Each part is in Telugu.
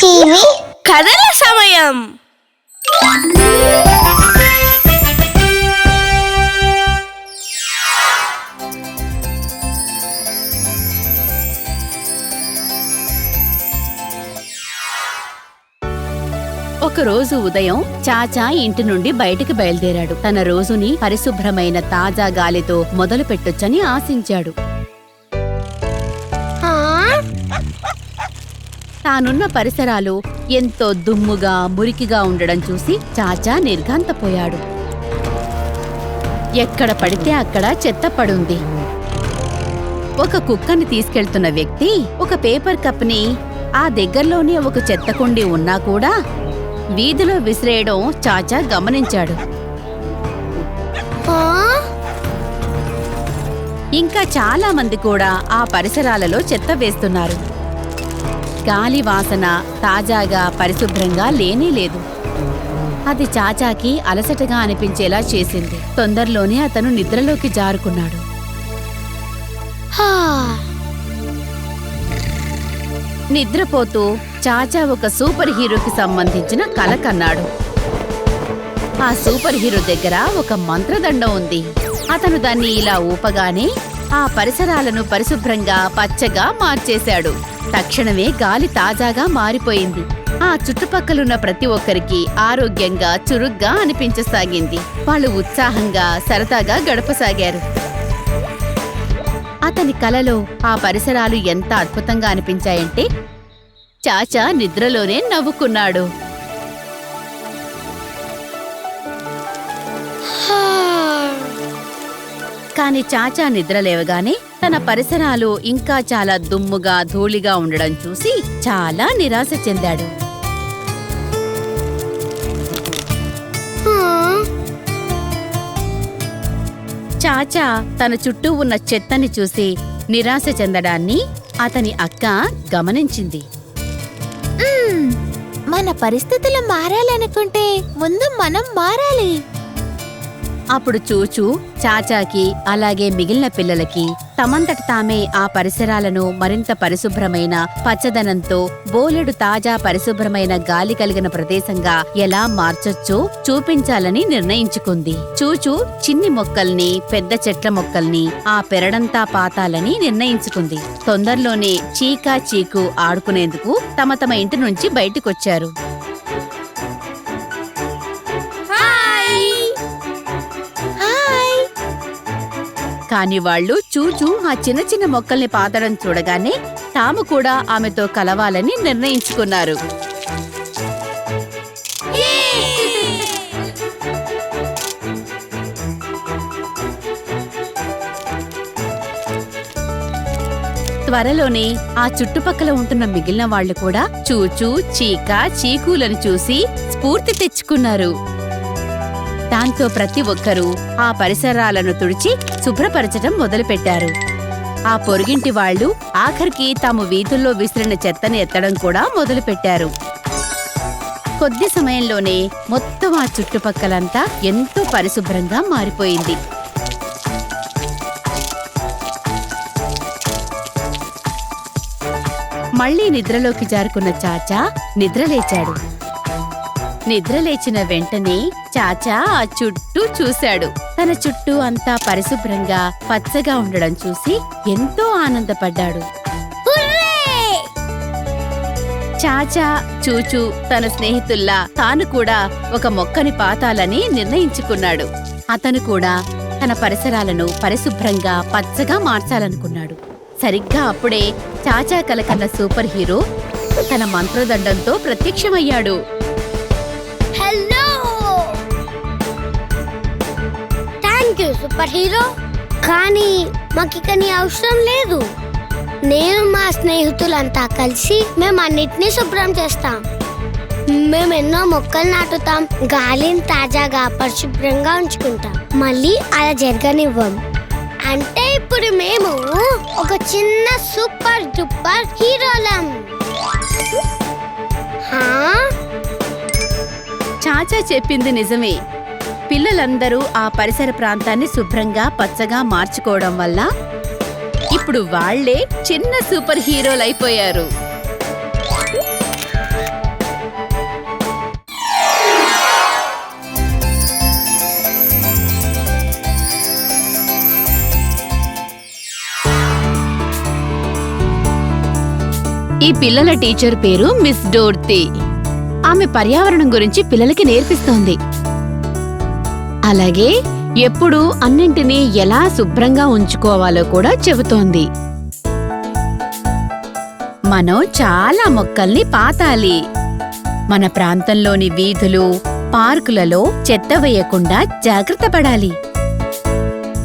టీవీ కథల సమయం. ఒకరోజు ఉదయం చాచా ఇంటి నుండి బయటికి బయలుదేరాడు. తన రోజుని పరిశుభ్రమైన తాజా గాలితో మొదలు పెట్టొచ్చని ఆశించాడు. తానున్న పరిసరాలు ఎంతో దుమ్ముగా మురికిగా ఉండడం చూసి చాచా నిర్ఘాంతపోయాడు. ఎక్కడ పడితే అక్కడ చెత్త పడుంది. ఒక కుక్కని తీసుకెళ్తున్న వ్యక్తి ఒక పేపర్ కప్ని ఆ దగ్గరలోనే ఒక చెత్త కుండి ఉన్నా కూడా వీధిలో విసిరేయడం చాచా గమనించాడు. ఇంకా చాలా మంది కూడా ఆ పరిసరాలలో చెత్త వేస్తున్నారు. గాలి వాసన తాజాగా పరిశుభ్రంగా లేనే లేదు. అది చాచాకి అలసటగా అనిపించేలా చేసింది. తొందరలోనే అతను నిద్రలోకి జారుకున్నాడు. నిద్రపోతూ చాచా ఒక సూపర్ హీరోకి సంబంధించిన కల కన్నాడు. ఆ సూపర్ హీరో దగ్గర ఒక మంత్రదండం ఉంది. అతను దాన్ని ఇలా ఊపగానే ఆ పరిసరాలను పరిశుభ్రంగా పచ్చగా మార్చేశాడు. తక్షణమే గాలి తాజాగా మారిపోయింది. ఆ చుట్టుపక్కలున్న ప్రతి ఒక్కరికి ఆరోగ్యంగా చురుగ్గా అనిపించసాగింది. వాళ్ళు ఉత్సాహంగా సరదాగా గడపసాగారు. అతని కలలో ఆ పరిసరాలు ఎంత అద్భుతంగా అనిపించాయంటే చాచా నిద్రలోనే నవ్వుకున్నాడు. కాని చాచా నిద్రలేవగానే తన పరిసరాలు ఇంకా చాలా దుమ్ముగా ధూళిగా ఉండడం చూసి చాలా నిరాశ చెందాడు. చాచా తన చుట్టూ ఉన్న చెత్తని చూసి నిరాశ చెందడాన్ని అతని అక్క గమనించింది. మన పరిస్థితులు మారాలనుకుంటే ముందు మనం మారాలి. అప్పుడు చూచూ చాచాకి అలాగే మిగిలిన పిల్లలకి తమంతట తామే ఆ పరిసరాలను మరింత పరిశుభ్రమైన పచ్చదనంతో బోలెడు తాజా పరిశుభ్రమైన గాలి కలిగిన ప్రదేశంగా ఎలా మార్చొచ్చో చూపించాలని నిర్ణయించుకుంది. చూచూ చిన్ని మొక్కల్ని పెద్ద చెట్ల మొక్కల్ని ఆ పెరడంతా పాతాలని నిర్ణయించుకుంది. తొందరలోనే చీకా చీకు ఆడుకునేందుకు తమ తమ ఇంటి నుంచి బయటికొచ్చారు. కాని వాళ్ళు చూచూ ఆ చిన్న చిన్న మొక్కల్ని పాతడం చూడగానే తాము కూడా ఆమెతో కలవాలని నిర్ణయించుకున్నారు. త్వరలోనే ఆ చుట్టుపక్కల ఉంటున్న మిగిలిన వాళ్ళు కూడా చూచూ చీక చీకూలను చూసి స్ఫూర్తి తెచ్చుకున్నారు. దాంతో ప్రతి ఒక్కరూ ఆ పరిసరాలను తుడిచి శుభ్రపరచటం మొదలుపెట్టారు. ఆ పొరుగింటి వాళ్ళు ఆఖరికి తాము వీధుల్లో విసిరిన చెత్తను ఎత్తడం కూడా మొదలుపెట్టారు. కొద్ది సమయంలోనే మొత్తం ఆ చుట్టుపక్కలంతా ఎంతో పరిశుభ్రంగా మారిపోయింది. మళ్ళీ నిద్రలోకి జారుకున్న చాచా నిద్రలేచాడు. నిద్రలేచిన వెంటనే చాచా ఆ చుట్టూ చూశాడు. తన చుట్టూ అంతా పరిశుభ్రంగా పచ్చగా ఉండడం చూసి ఎంతో ఆనందపడ్డాడు. చాచా చూచూ తన స్నేహితుల్లా తాను కూడా ఒక మొక్కని పాతాలని నిర్ణయించుకున్నాడు. అతను కూడా తన పరిసరాలను పరిశుభ్రంగా పచ్చగా మార్చాలనుకున్నాడు. సరిగ్గా అప్పుడే చాచా కలకన్న సూపర్ హీరో తన మంత్రదండంతో ప్రత్యక్షమయ్యాడు. Hello! Thank you super hero? కానీ మాకిక నీ అవసరం లేదు. నేను మా స్నేహితులంతా కలిసి మేము అన్నిటినీ శుభ్రం చేస్తాం. మేము ఎన్నో మొక్కలు నాటుతాం గాలిని తాజాగా పరిశుభ్రంగా ఉంచుకుంటాం. మళ్ళీ అలా జరగనివ్వం. అంటే ఇప్పుడు మేము ఒక చిన్న సూపర్ డూపర్ హీరోలం. చాచా చెప్పింది నిజమే. పిల్లలందరూ ఆ పరిసర ప్రాంతాన్ని శుభ్రంగా పచ్చగా మార్చుకోవడం వల్ల ఇప్పుడు వాళ్ళే చిన్న సూపర్ హీరోలైపోయారు ఈ పిల్లల టీచర్ పేరు మిస్ డోర్తి. ఆమె పర్యావరణం గురించి పిల్లలకి నేర్పిస్తోంది. అలాగే ఎప్పుడు అన్నింటినీ ఎలా శుభ్రంగా ఉంచుకోవాలో కూడా చెబుతోంది. మనం చాలా మొక్కల్ని పాతాలి. మన ప్రాంతంలోని వీధులు పార్కులలో చెత్త వేయకుండా జాగ్రత్త పడాలి.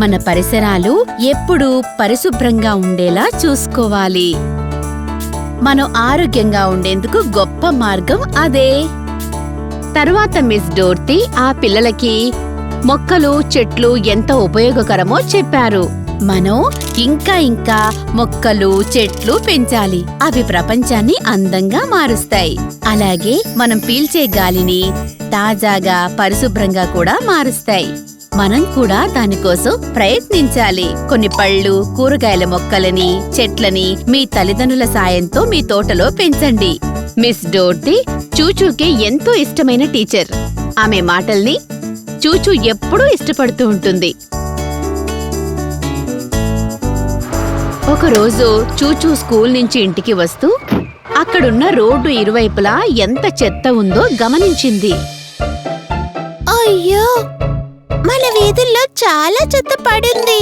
మన పరిసరాలు ఎప్పుడూ పరిశుభ్రంగా ఉండేలా చూసుకోవాలి. మనం ఆరోగ్యంగా ఉండేందుకు గొప్ప మార్గం అదే. తరువాత మిస్ డోర్తి ఆ పిల్లలకి మొక్కలు చెట్లు ఎంత ఉపయోగకరమో చెప్పారు. మనం ఇంకా ఇంకా మొక్కలు చెట్లు పెంచాలి. అవి ప్రపంచాన్ని అందంగా మారుస్తాయి. అలాగే మనం పీల్చే గాలిని తాజాగా పరిశుభ్రంగా కూడా మారుస్తాయి. మనం కూడా దానికోసం ప్రయత్నించాలి. కొన్ని పళ్ళు కూరగాయల మొక్కలని చెట్లని మీ తల్లిదండ్రుల సాయంతో మీ తోటలో పెంచండి. మిస్ డోర్టీ చూచూకి ఎంతో ఇష్టమైన టీచర్. ఆమె మాటల్ని చూచూ ఎప్పుడూ ఇష్టపడుతూ ఉంటుంది. ఒకరోజు చూచూ స్కూల్ నుంచి ఇంటికి వస్తూ అక్కడున్న రోడ్డు ఇరువైపులా ఎంత చెత్త ఉందో గమనించింది. అయ్యో! మన వీధుల్లో చాలా చెత్త పడింది.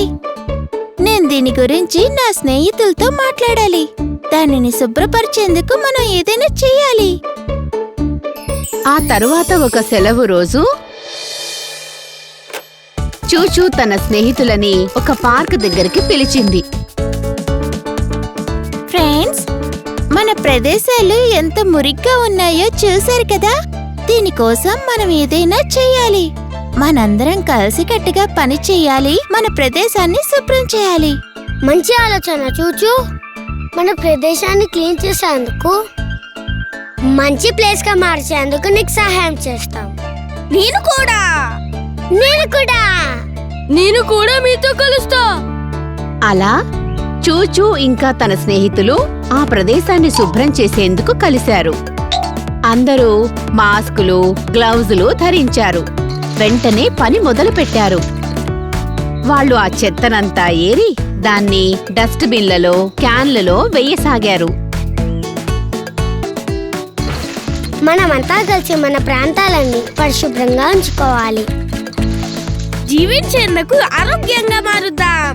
నేను దీని గురించి నా స్నేహితులతో మాట్లాడాలి. దానిని శుభ్రపరిచేందుకు మనం ఏదైనా చేయాలి. ఆ తరువాత ఒక సెలవు రోజు చూచూ తన స్నేహితులని ఒక పార్క్ దగ్గరికి పిలిచింది. ఫ్రెండ్స్ మన ప్రదేశాలు ఎంత మురిగ్గా ఉన్నాయో చూశారు కదా? దీనికోసం మనం ఏదైనా చేయాలి. మనందరం కలిసికట్టుగా పని చేయాలి మన ప్రదేశాన్ని శుభ్రం చేయాలి. మంచి ఆలోచన చూచు. మన ప్రదేశాన్ని క్లీన్ చేసేందుకు మంచి ప్లేస్గా మార్చేందుకు నీకు సహాయం చేస్తాం. నేను కూడా! నేను కూడా. నేను కూడా మీతో కలుస్తా. అలా చూచూ ఇంకా తన స్నేహితులు ఆ ప్రదేశాన్ని శుభ్రం చేసేందుకు కలిశారు. అందరూ మాస్కులు గ్లౌజులు ధరించారు. వెంటనే పని మొదలుపెట్టారు. వాళ్ళు ఆ చెత్తనంతా ఏరి దాన్ని డస్ట్ బిన్లలో క్యాన్లలో వెయ్యసాగారు మనమంతా కలిసి మన ప్రాంతాలన్నీ పరిశుభ్రంగా ఉంచుకోవాలి. జీవించేందుకు ఆరోగ్యంగా మారుద్దాం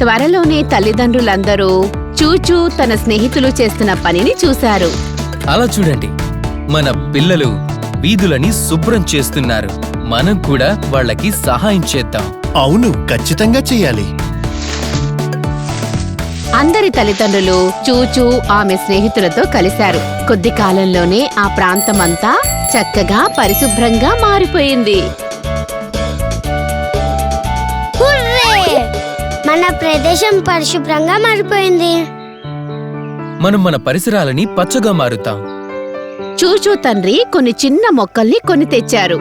త్వరలోనే తల్లిదండ్రులందరూ చూచూ తన స్నేహితులు చేస్తున్న పనిని చూశారు. అలా చూడండి మన పిల్లలు వీధులని శుభ్రం చేస్తున్నారు. మనం కూడా వాళ్ళకి సహాయం చేద్దాం. అవును ఖచ్చితంగా చెయ్యాలి అందరి తల్లిదండ్రులు చూచూ ఆమె స్నేహితులతో కలిశారు. కొద్ది కాలంలోనే ఆ ప్రాంతమంతా చక్కగా పరిశుభ్రంగా మారిపోయింది. మన ప్రదేశం పరిశుభ్రంగా మారిపోయింది. మనం మన పరిసరాలని పచ్చగా మారుతాం. చూచూ తండ్రి కొన్ని చిన్న మొక్కల్ని కొని తెచ్చారు.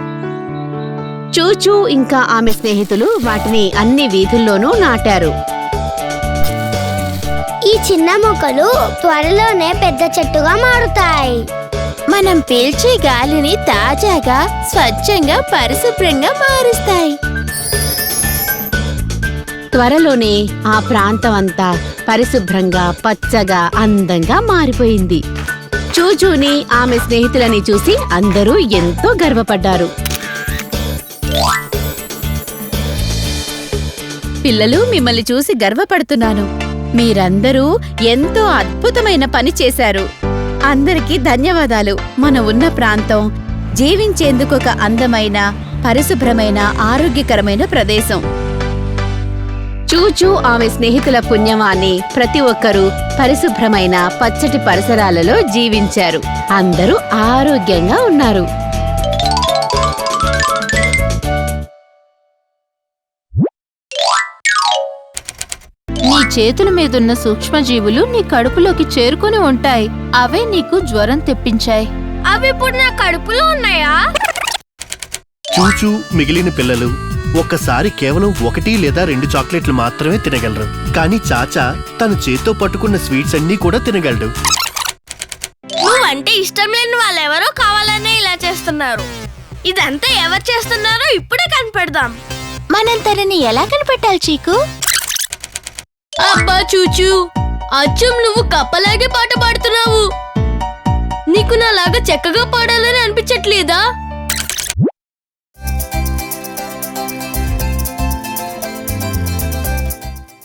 చూచూ ఇంకా ఆమె స్నేహితులు వాటిని అన్ని వీధుల్లోనూ నాటారు. ఈ చిన్న మొక్కలు త్వరలోనే పెద్ద చెట్టుగా మారుతాయి. మనం పీల్చే గాలిని తాజాగా స్వచ్ఛంగా పరిశుభ్రంగా మారుస్తాయి. త్వరలోనే ఆ ప్రాంతం అంతా పరిశుభ్రంగా పచ్చగా అందంగా మారిపోయింది. చూచూని ఆమె స్నేహితులని చూసి అందరూ ఎంతో గర్వపడ్డారు. పిల్లలు మిమ్మల్ని చూసి గర్వపడుతున్నాను. మీరందరూ ఎంతో అద్భుతమైన పని చేశారు. అందరికీ ధన్యవాదాలు. మన ఉన్న ప్రాంతం జీవించేందుకు ఒక అందమైన పరిశుభ్రమైన ఆరోగ్యకరమైన ప్రదేశం. చూచూ ఆమె స్నేహితుల పుణ్యమాన్ని ప్రతి ఒక్కరూ పరిశుభ్రమైన పచ్చటి పరిసరాలలో జీవించారు. అందరూ ఆరోగ్యంగా ఉన్నారు. నీ చేతుల మీదున్న సూక్ష్మజీవులు నీ కడుపులోకి చేరుకుని ఉంటాయి. అవే నీకు జ్వరం తెప్పించాయి. అవి ఇప్పుడు నా కడుపులో ఉన్నాయా? చూచూ మిగిలిన పిల్లలు ఒక్కసారి కేవలం ఒకటి లేదా రెండు చాక్లెట్లు మాత్రమే తినగలరు. కానీ చాచా తన చేత్తో పట్టుకున్న స్వీట్స్ అన్నీ కూడా తినగలడు. నువ్వంటే ఇష్టం లేని వాళ్ళెవరో కావాలనే ఇలా చేస్తున్నారు. ఇదంతా ఎవరు చేస్తున్నారో ఇప్పుడే కనిపెడదాం. మనం తనని ఎలా కనిపెట్టాలి చీకు? అబ్బా చూచూ. అచ్చం నువ్వు కప్పలాగే పాట పాడుతున్నావు. నీకు నాలాగా చక్కగా పాడాలని అనిపించట్లేదా?